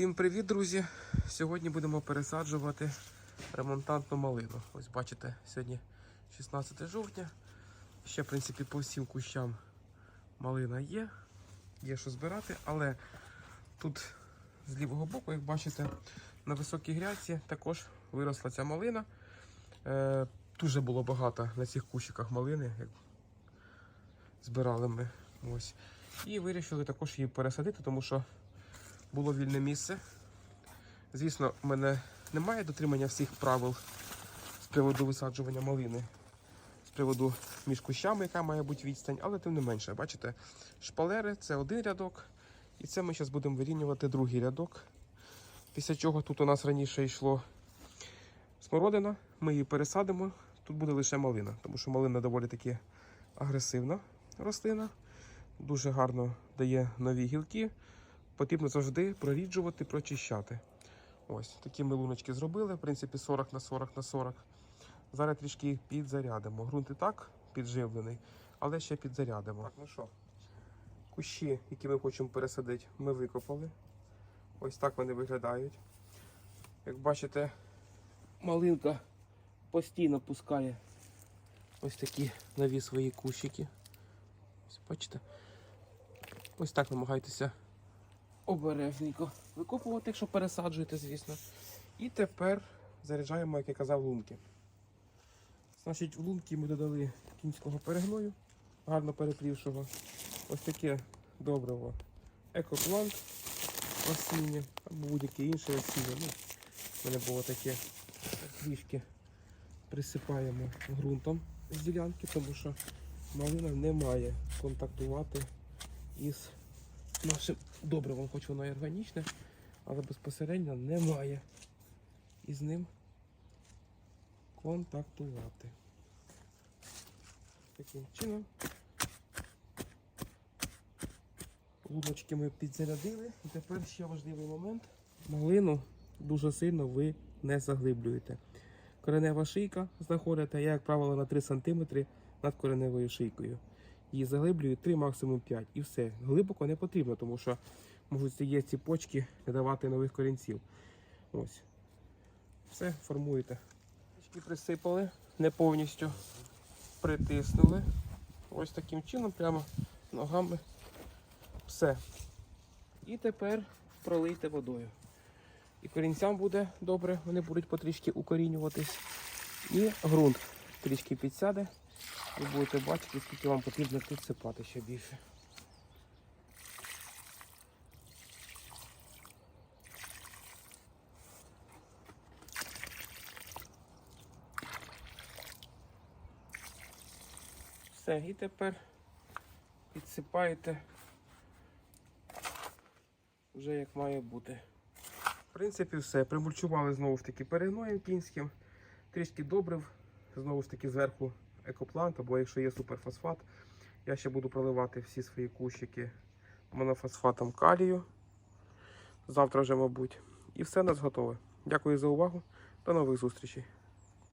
Всім привіт, друзі! Сьогодні будемо пересаджувати ремонтантну малину. Ось бачите, сьогодні 16 жовтня. Ще, в принципі, по всім кущам малина є, є що збирати, але тут з лівого боку, як бачите, на високій грядці також виросла ця малина. Е, дуже було багато на цих кущиках малини, як збирали ми. Ось. І вирішили також її пересадити, тому що було вільне місце. Звісно, в мене немає дотримання всіх правил з приводу висаджування малини, з приводу між кущами, яка має бути відстань, але тим не менше, бачите, шпалери це один рядок, і це ми зараз будемо вирівнювати другий рядок. Після чого тут у нас раніше йшло смородина, ми її пересадимо. Тут буде лише малина, тому що малина доволі таки агресивна рослина, дуже гарно дає нові гілки потрібно завжди проріджувати, прочищати. Ось такі ми луночки зробили, в принципі, 40 на 40 на 40. Зараз трішки підзарядимо. Грунт і так підживлений, але ще підзарядимо. Так, ну що, кущі, які ми хочемо пересадити, ми викопали. Ось так вони виглядають. Як бачите, малинка постійно пускає ось такі нові свої кущики. Ось бачите? Ось так намагайтеся обережненько викопувати, якщо пересаджуєте, звісно. І тепер заряджаємо, як я казав, лунки. Значить, в лунки ми додали кінського перегною, гарно переплівшого. Ось таке добриво екоплант осіннє, або будь-яке інше осіннє. Ну, в мене було таке трішки присипаємо ґрунтом з ділянки, тому що малина не має контактувати із нашим добривом, хоч воно і органічне, але безпосередньо немає із ним контактувати. Таким чином луночки ми підзарядили. І тепер ще важливий момент. Малину дуже сильно ви не заглиблюєте. Коренева шийка знаходите, як правило, на 3 см над кореневою шийкою її заглиблюю 3, максимум 5 і все. Глибоко не потрібно, тому що можуть цієї ціпочки не давати нових корінців. Ось. Все, формуєте. Трішки присипали, не повністю притиснули. Ось таким чином, прямо ногами. Все. І тепер пролийте водою. І корінцям буде добре, вони будуть потрішки укорінюватись. І ґрунт трішки підсяде. Ви будете бачити, скільки вам потрібно підсипати ще більше. Все, і тепер підсипаєте вже як має бути. В принципі, все. Примульчували знову ж таки перегноєм кінським, трішки добрив, знову ж таки зверху екоплант, або якщо є суперфосфат, я ще буду проливати всі свої кущики монофосфатом калію. Завтра вже, мабуть. І все у нас готове. Дякую за увагу. До нових зустрічей.